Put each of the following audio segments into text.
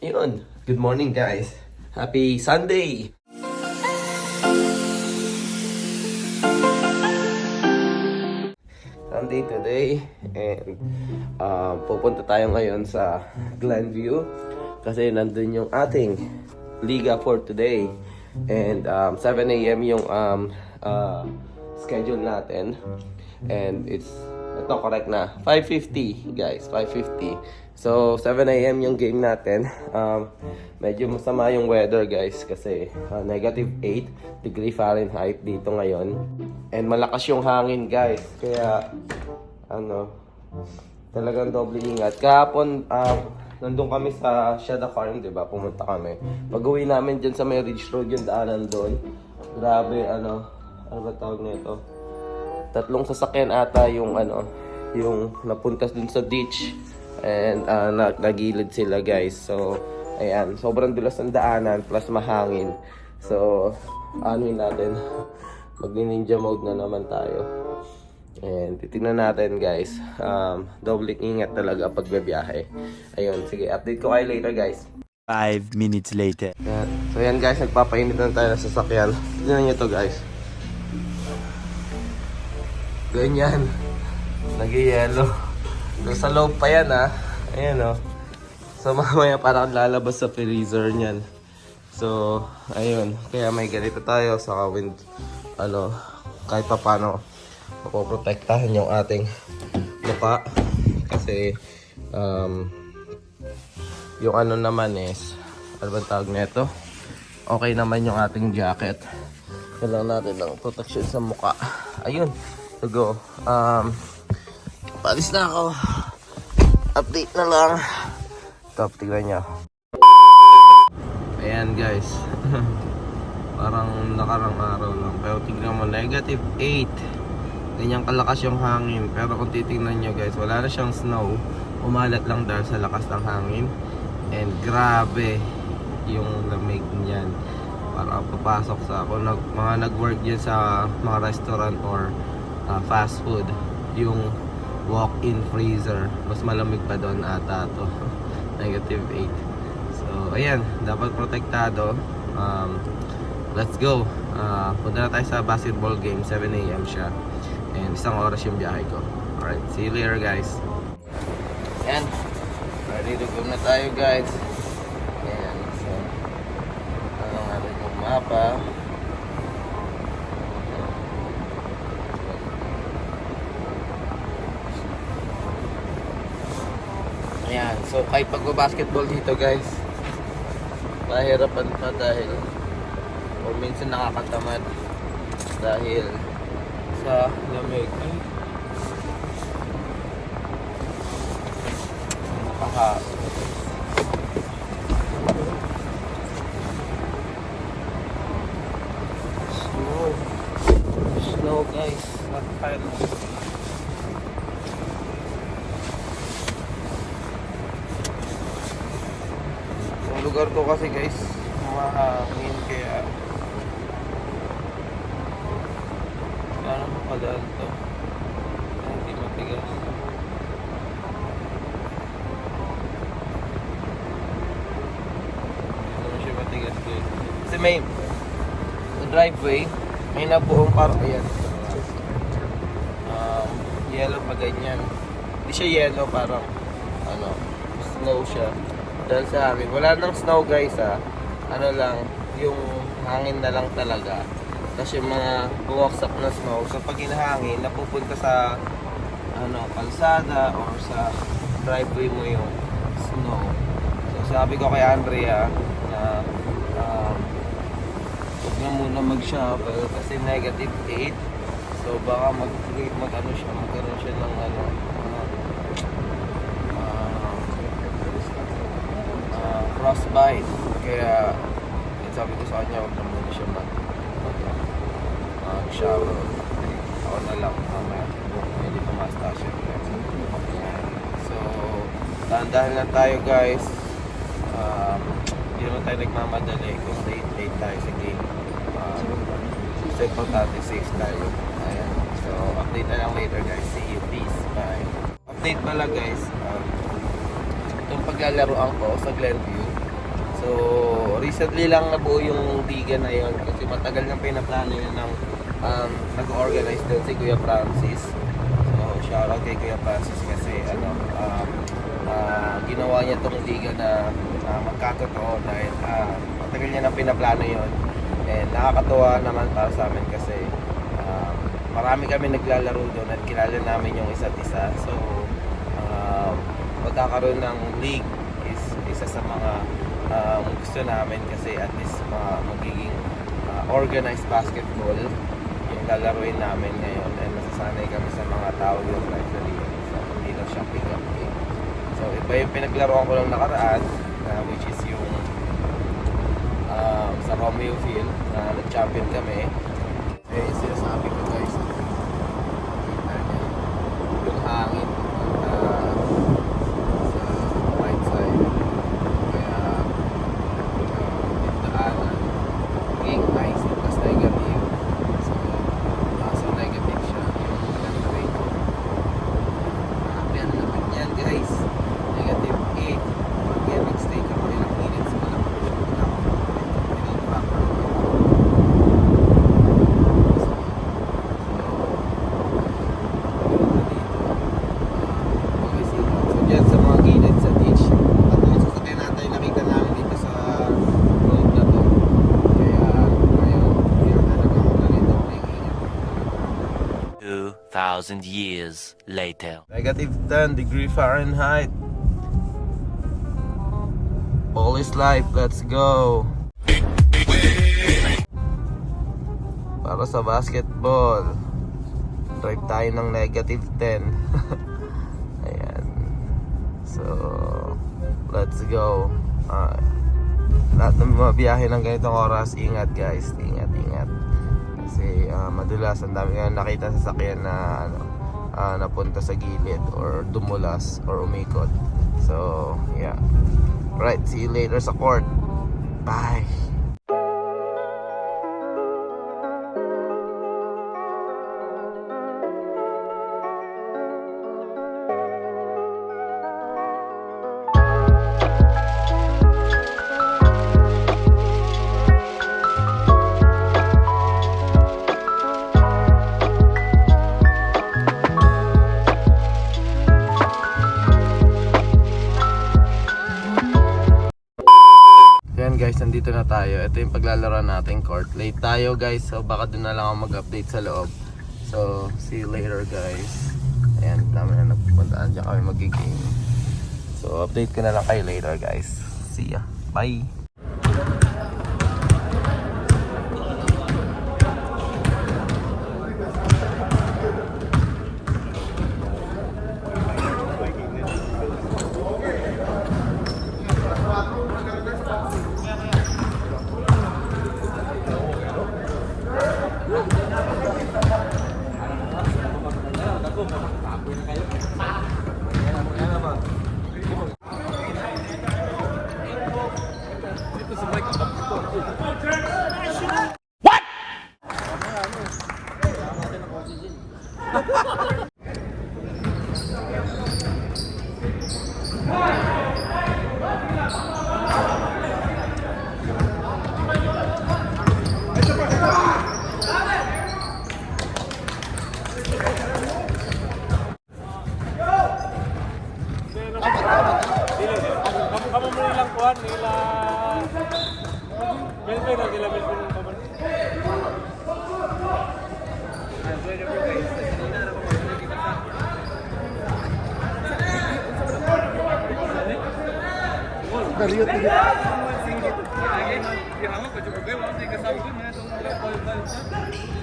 Yun. Good morning, guys. Happy Sunday! Sunday today and uh, pupunta tayo ngayon sa Glenview kasi nandun yung ating liga for today and um, 7 a.m. yung um, uh, schedule natin and it's ito correct na. 5.50 guys. 5.50 so 7 a.m. yung game natin. Um, medyo masama yung weather guys kasi uh, negative 8 degree Fahrenheit dito ngayon. And malakas yung hangin guys. Kaya ano talagang doble ingat. Kahapon um, nandun kami sa Shada Farm di ba? Pumunta kami. Pag uwi namin dyan sa may Ridge Road yung daanan doon. Grabe ano ano ba tawag nito tatlong sasakyan ata yung ano yung napunta dun sa ditch and uh, na, nagilid sila guys. So ayan. Sobrang dulas ng daanan plus mahangin. So anuin natin. Mag ninja mode na naman tayo. And titignan natin guys. Um, doble ingat talaga pag bibiyahe. Ayun sige. Update ko kayo later guys. Five minutes later. yan. So yan guys, nagpapainit na tayo ng sasakyan. Tignan nyo to guys. Ganyan. Nag-yellow. Sa loob pa yan ha. Ayan o. So mamaya parang lalabas sa freezer niyan. So, ayun. Kaya may ganito tayo sa wind, ano, kahit pa paano mapoprotektahan yung ating mukha. Kasi, um, yung ano naman is, ano ba tawag nito? Okay naman yung ating jacket. Kailangan natin ng protection sa mukha. Ayun. To go. Um, palis na ako. Update na lang. Top, tignan nyo. Ayan guys. Parang nakarang araw lang. Pero tignan mo, negative 8. Ganyan kalakas yung hangin. Pero kung titignan nyo guys, wala na siyang snow. Umalat lang dahil sa lakas ng hangin. And grabe yung lamig niyan. Para papasok sa ako nag mga nag-work diyan sa mga restaurant or uh, fast food. Yung walk-in freezer, mas malamig pa doon ata to. Negative 8. So, ayan, dapat protektado. Um, let's go. Uh, punta na tayo sa basketball game, 7 a.m. siya. And isang oras yung biyahe ko. Alright, see you later guys. Ayan, ready to go na tayo guys. So kahit pagbabasketball dito guys, mahirapan pa dahil o minsan nakakatamad dahil sa lamig. Ay. Nakaha. Snow. Snow guys, not fire. Lugar ko kasi guys, mahangin kaya Paano mapadaan to? Ah, Hindi matigas. Hindi naman siya matigas guys. Kasi may sa driveway, may nabuong parang ayan. Um, yellow pa ganyan. Hindi siya yellow, parang ano, snow siya. Dahil sa amin, wala nang snow guys ha. Ano lang, yung hangin na lang talaga. Tapos yung mga buwaksak na snow, so pag hinahangin, napupunta sa ano, kalsada or sa driveway mo yung snow. So sabi ko kay Andrea na um, huwag na muna mag-shovel kasi negative 8. So baka mag, mag ano siya, magkaroon siya ng ano, frostbite. Kaya, sabi ko sa kanya, huwag na muna siya mag, mag, mag shower. Ako na lang, mamaya, medyo tumasta siya. So, dahan-dahan lang tayo guys. Um, hindi naman tayo nagmamadali kung late, late tayo sa game. Um, so, importante safe tayo. Ayan. So, update na lang later guys. See you. Peace. Bye. Update pala guys. Um, itong paglalaroan ko sa Glenview So, recently lang nabuo yung liga na yon kasi matagal nang pinaplano yun ng um, nag-organize doon si Kuya Francis. So, shoutout kay Kuya Francis kasi ano, um, ah, ginawa niya tong liga na uh, magkatotoo dahil ah, matagal niya nang pinaplano yon And nakakatuwa naman para sa amin kasi um, marami kami naglalaro doon at kilala namin yung isa't isa. So, um, magkakaroon ng league is isa sa mga um, gusto namin kasi at least ma- magiging uh, organized basketball yung lalaroin namin ngayon and nasasanay kami sa mga tao yung actually so hindi lang siya pick up game. So iba yung pinaglaruan ko lang nakaraan uh, which is yung um, sa Romeo Field na nag-champion kami. Eh sinasabi ko guys nakita niyo yung hangin uh, sa right side kaya uh, yung daanan naging nice plus negative so nasa negative siya yung temperature grabe ang lamig niyan guys negative 8 kaya nagstay kami ilang minutes pa lang siya wala akong pinag-pack So, dyan sa mga gilid sa ditch. At yung sasakyan natin, nakita namin dito sa road na to. Kaya, ngayon, kaya talaga ako ganito. Nag-iingat. 2,000 years later. Negative 10 degree Fahrenheit. All is life, let's go. Para sa basketball. Drive tayo ng negative 10. Ayan. So, let's go. Ah, lahat ng mga biyahe ng ganitong oras, ingat guys. Ingat, ingat. Kasi ah, madalas ang dami nga nakita sa sakyan na ano, ah, napunta sa gilid or dumulas or umikot. So, yeah. Right, see you later sa court. Bye. Ito yung paglalaro natin court. Late tayo guys, so baka doon na lang ako mag-update sa loob. So, see you later guys. Ayan, dami na nagpupuntaan. Diyan kami magiging. So, update ko na lang kayo later guys. See ya. Bye. Choćby była, tej kasały, nie, to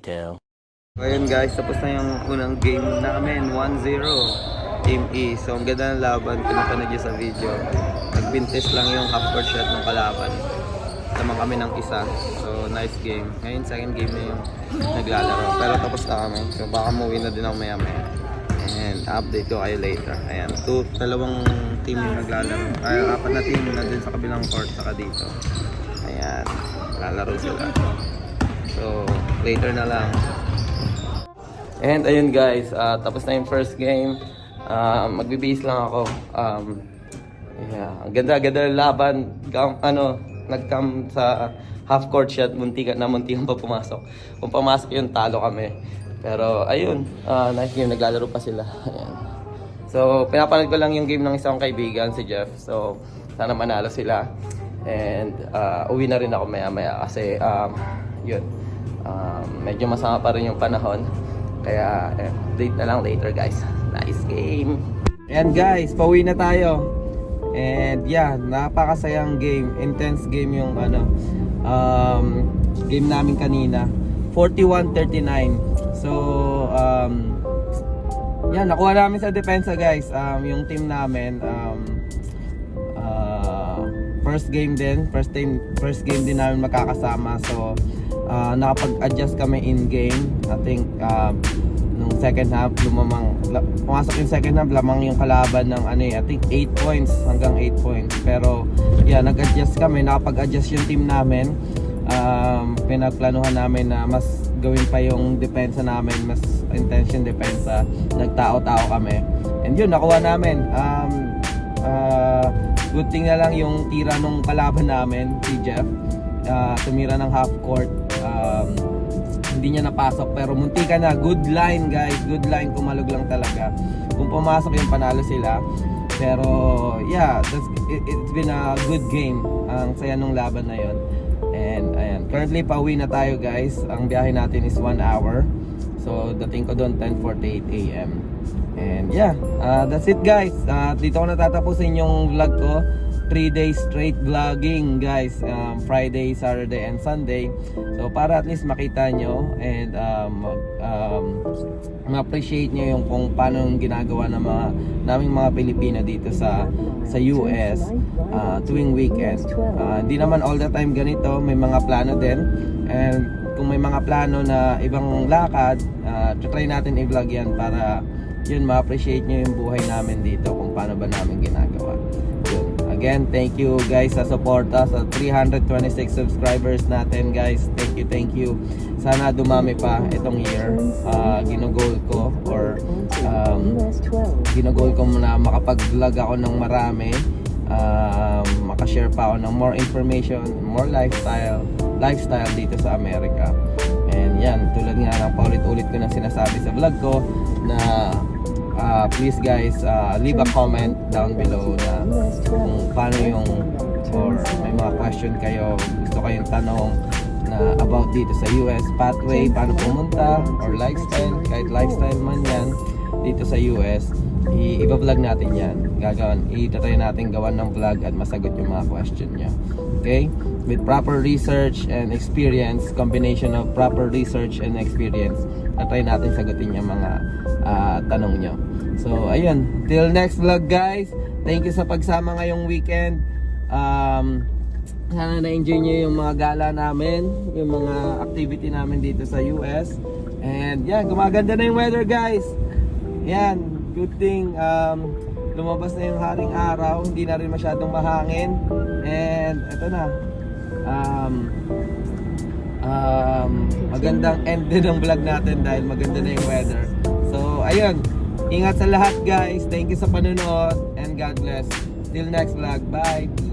later. Ngayon guys, tapos na yung unang game namin, 1-0. Team E. So ang ganda ng laban, pinapanood nyo sa video. Nagbintis lang yung half court shot ng kalaban. Tamang kami ng isa. So nice game. Ngayon second game na yung naglalaro. Pero tapos na kami. So baka muwi na din ako maya maya. And update ko kayo later. Ayan, two, dalawang team yung naglalaro. Ay, apat na team na din sa kabilang court saka dito. Ayan, lalaro sila. So, later na lang. And ayun guys, ah, tapos na yung first game. Ah, magbibihis lang ako. Um, yeah, ang ganda-ganda ng laban. Kam, ano, nagkam sa half court shot, muntikan na muntikan pa pumasok. Kung pumasok yun, talo kami. Pero ayun, ah, nice game, naglalaro pa sila. Ayan. So, pinapanood ko lang yung game ng isang kaibigan, si Jeff. So, sana manalo sila. And ah, uwi na rin ako maya-maya kasi um, yun, um, medyo masama pa rin yung panahon. Kaya, eh, update na lang later guys. Nice game! And guys, pauwi na tayo. And yeah, napakasayang game. Intense game yung ano, um, game namin kanina. 41-39. So, um, yan, nakuha namin sa depensa guys. Um, yung team namin, um, uh, first game din, first time, first game din namin makakasama. So, uh, nakapag-adjust kami in game. I think, um, nung second half, lumamang, pumasok yung second half, lamang yung kalaban ng ano eh, I think 8 points, hanggang 8 points. Pero, yeah, nag-adjust kami, nakapag-adjust yung team namin. Um, pinagplanuhan namin na mas gawin pa yung depensa namin, mas intention depensa. Nagtao-tao kami. And yun, nakuha namin. Um, uh, good thing na lang yung tira nung kalaban namin, si Jeff. Uh, tumira ng half court. Um, hindi niya napasok. Pero munti ka na. Good line guys. Good line. Kumalog lang talaga. Kung pumasok yung panalo sila. Pero yeah that's, it, it's been a good game ang saya nung laban na yon and ayan. Currently pauwi na tayo guys. Ang biyahe natin is 1 hour. So dating ko doon 10.48 am and yeah uh, that's it guys. Uh, dito ko natatapusin yung vlog ko 3 days straight vlogging guys. Um, Friday, Saturday and Sunday. So para at least makita nyo and um, um, ma-appreciate nyo yung kung paano yung ginagawa ng mga naming mga Pilipino dito sa sa US uh, tuwing weekend. Uh, hindi naman all the time ganito. May mga plano din. And kung may mga plano na ibang lakad uh, try natin i-vlog yan para yun ma-appreciate nyo yung buhay namin dito kung paano ba namin ginagawa. Again, thank you guys sa suporta sa 326 subscribers natin guys. Thank you, thank you. Sana dumami pa itong year. Uh, ginugol ko or um, ginugol ko na makapag-vlog ako ng marami. Um, makashare pa ako ng more information, more lifestyle, lifestyle dito sa Amerika. And yan, tulad nga ng paulit-ulit ko na sinasabi sa vlog ko na uh, please guys uh, leave a comment down below na kung paano yung or may mga question kayo gusto kayong tanong na about dito sa US pathway paano pumunta or lifestyle kahit lifestyle man yan dito sa US i- iba-vlog natin yan. Gagawin i-try natin gawan ng vlog at masagot yung mga question nyo okay? With proper research and experience combination of proper research and experience. Try natin sagutin yung mga ah, tanong nyo. So ayun. Till next vlog guys. Thank you sa pagsama ngayong weekend. Um, sana na-enjoy nyo yung mga gala namin yung mga activity namin dito sa US and yan gumaganda na yung weather guys. Yan. Good thing um, lumabas na yung haring araw. Hindi na rin masyadong mahangin and eto na um, um, magandang end din ng vlog natin dahil maganda na yung weather. So, ayun. Ingat sa lahat guys. Thank you sa panonood and God bless. Till next vlog. Bye.